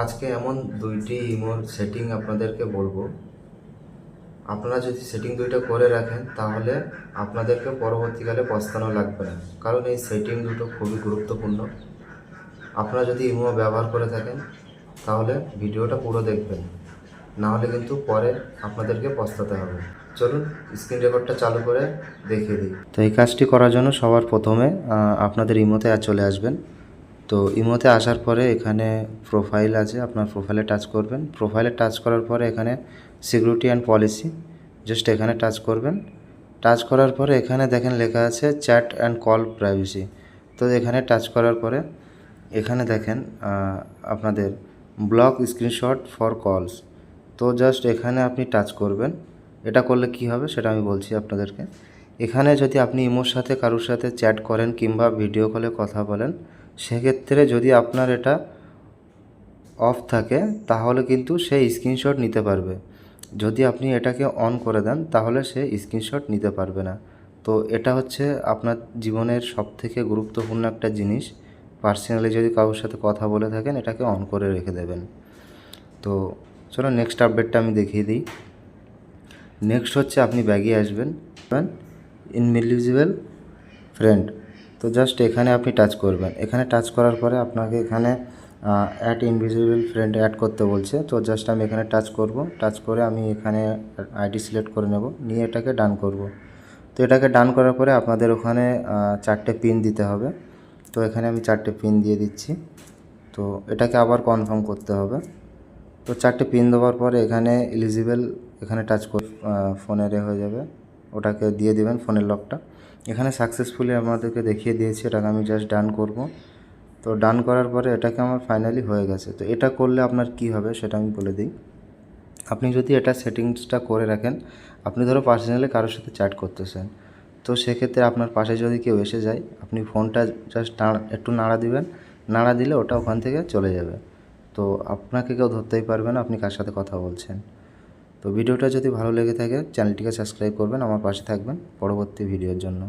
আজকে এমন দুইটি ইমোর সেটিং আপনাদেরকে বলব। আপনারা যদি সেটিং দুইটা করে রাখেন, তাহলে আপনাদেরকে পরবর্তীকালে পস্তানো লাগবে না। কারণ এই সেটিং দুটো খুবই গুরুত্বপূর্ণ। আপনারা যদি ইমো ব্যবহার করে থাকেন, তাহলে ভিডিওটা পুরো দেখবেন। না হলে কিন্তু পরে আপনাদেরকে পস্তাতে হবে। চলুন স্ক্রিন রেকর্ডটা চালু করে দেখিয়ে দিই। তো এই কাজটি করার জন্য সবার প্রথমে আপনাদের ইমোতে চলে আসবেন। তো ইমোতে আসার পরে এখানে প্রোফাইল আছে, আপনার প্রোফাইলে টাচ করবেন। প্রোফাইলে টাচ করার পরে এখানে সিকিউরিটি অ্যান্ড পলিসি জাস্ট এখানে টাচ করবেন। টাচ করার পরে এখানে দেখেন লেখা আছে চ্যাট অ্যান্ড কল প্রাইভেসি তো এখানে টাচ করার পরে এখানে দেখেন আপনাদের ব্লক স্ক্রিনশট ফর কলস তো জাস্ট এখানে আপনি টাচ করবেন। এটা করলে কি হবে সেটা আমি বলছি আপনাদেরকে। এখানে যদি আপনি ইমোর সাথে, কারোর সাথে চ্যাট করেন কিংবা ভিডিও কলে কথা বলেন সেক্ষেত্রে যদি আপনার এটা অফ থাকে, তাহলে কিন্তু সে স্ক্রিনশট নিতে পারবে। যদি আপনি এটাকে অন করে দেন, তাহলে সে স্ক্রিনশট নিতে পারবে না। তো এটা হচ্ছে আপনার জীবনের সবথেকে গুরুত্বপূর্ণ একটা জিনিস। পার্সোনালি যদি কারোর সাথে কথা বলে থাকেন, এটাকে অন করে রেখে দেবেন। তো চলো নেক্সট আপডেটটা আমি দেখিয়ে দিই। নেক্সট হচ্ছে আপনি ব্যাগে আসবেন। ইনভিজিবল ফ্রেন্ড তো জাস্ট এখানে আপনি টাচ করবেন। এখানে টাচ করার পরে আপনাকে এখানে অ্যাড ইনভিজিবল ফ্রেন্ড অ্যাড করতে বলছে। তো জাস্ট আমি এখানে টাচ করব। টাচ করে আমি এখানে আইডি সিলেক্ট করে নেব। নিয়ে এটাকে ডান করব। তো এটাকে ডান করার পরে আপনাদের ওখানে চারটে পিন দিতে হবে। তো এখানে আমি চারটে পিন দিয়ে দিচ্ছি। তো এটাকে আবার কনফার্ম করতে হবে। তো চারটে পিন দেওয়ার পরে এখানে এলিজিবল এখানে টাচ ফোনের হয়ে যাবে। ওটাকে দিয়ে দেবেন ফোনের লকটা। এখানে সাকসেসফুলি আমাদেরকে দেখিয়ে দিয়েছে এটাকে আমি জাস্ট ডান করব। তো ডান করার পরে এটাকে আমার ফাইনালি হয়ে গেছে। তো এটা করলে আপনার কি হবে সেটা আমি বলে দিই। আপনি যদি এটা সেটিংসটা করে রাখেন, আপনি ধরো পার্সোনালি কারোর সাথে চ্যাট করতেছেন, তো সেক্ষেত্রে আপনার পাশে যদি কেউ এসে যায়, আপনি ফোনটা জাস্ট একটু নাড়া দিবেন। নাড়া দিলে ওটা ওখান থেকে চলে যাবে। তো আপনাকে কেউ ধরতেই পারবে না, আপনি কার সাথে কথা বলছেন। তো ভিডিওটা যদি ভালো লেগে থাকে, চ্যানেলটিকে সাবস্ক্রাইব করবেন, আমার পাশে থাকবেন পরবর্তী ভিডিওর জন্য।